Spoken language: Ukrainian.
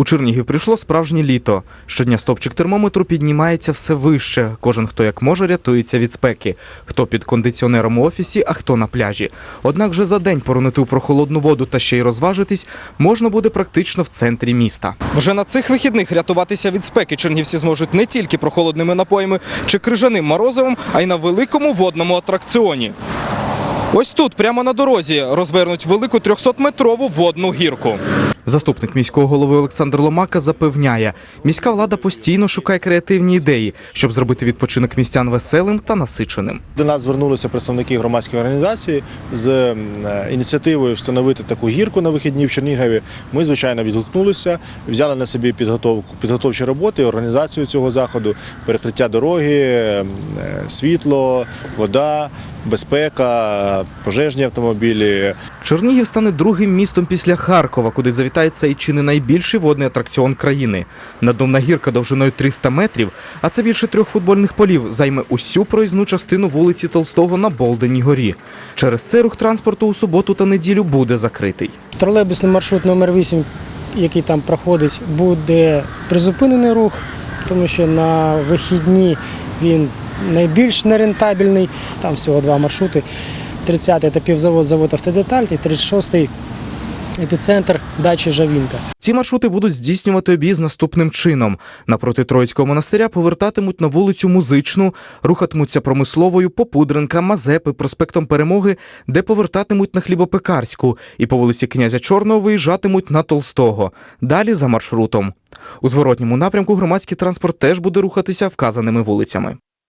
У Чернігів прийшло справжнє літо. Щодня стопчик термометру піднімається все вище. Кожен хто як може рятується від спеки. Хто під кондиціонером у офісі, а хто на пляжі. Однак вже за день поронити у прохолодну воду та ще й розважитись можна буде практично в центрі міста. Вже на цих вихідних рятуватися від спеки чернігівці зможуть не тільки прохолодними напоями чи крижаним морозивом, а й на великому водному атракціоні. Ось тут, прямо на дорозі, розвернуть велику 300-метрову водну гірку. Заступник міського голови Олександр Ломака запевняє, міська влада постійно шукає креативні ідеї, щоб зробити відпочинок містян веселим та насиченим. До нас звернулися представники громадської організації з е, ініціативою встановити таку гірку на вихідні в Чернігові. Ми, звичайно, відгукнулися, взяли на собі підготовку, підготовчі роботи, організацію цього заходу, перекриття дороги, е, світло, вода, безпека, пожежні автомобілі. Чернігів стане другим містом після Харкова, куди завітає цей чи не найбільший водний атракціон країни. Надувна гірка довжиною 300 метрів, а це більше трьох футбольних полів, займе усю проїзну частину вулиці Толстого на Болденій горі. Через це рух транспорту у суботу та неділю буде закритий. Тролейбусний маршрут номер 8 який там проходить, буде призупинений рух, тому що на вихідні він найбільш нерентабельний. Там всього два маршрути. 30-й це півзавод, завод автодеталь, і 36-й епіцентр дачі Жавінка. Ці маршрути будуть здійснювати об'їзд наступним чином. Напроти Троїцького монастиря повертатимуть на вулицю Музичну, рухатимуться промисловою Попудренка, Мазепи, проспектом Перемоги, де повертатимуть на Хлібопекарську, і по вулиці князя Чорного виїжджатимуть на Толстого. Далі за маршрутом. У зворотньому напрямку громадський транспорт теж буде рухатися вказаними вулицями.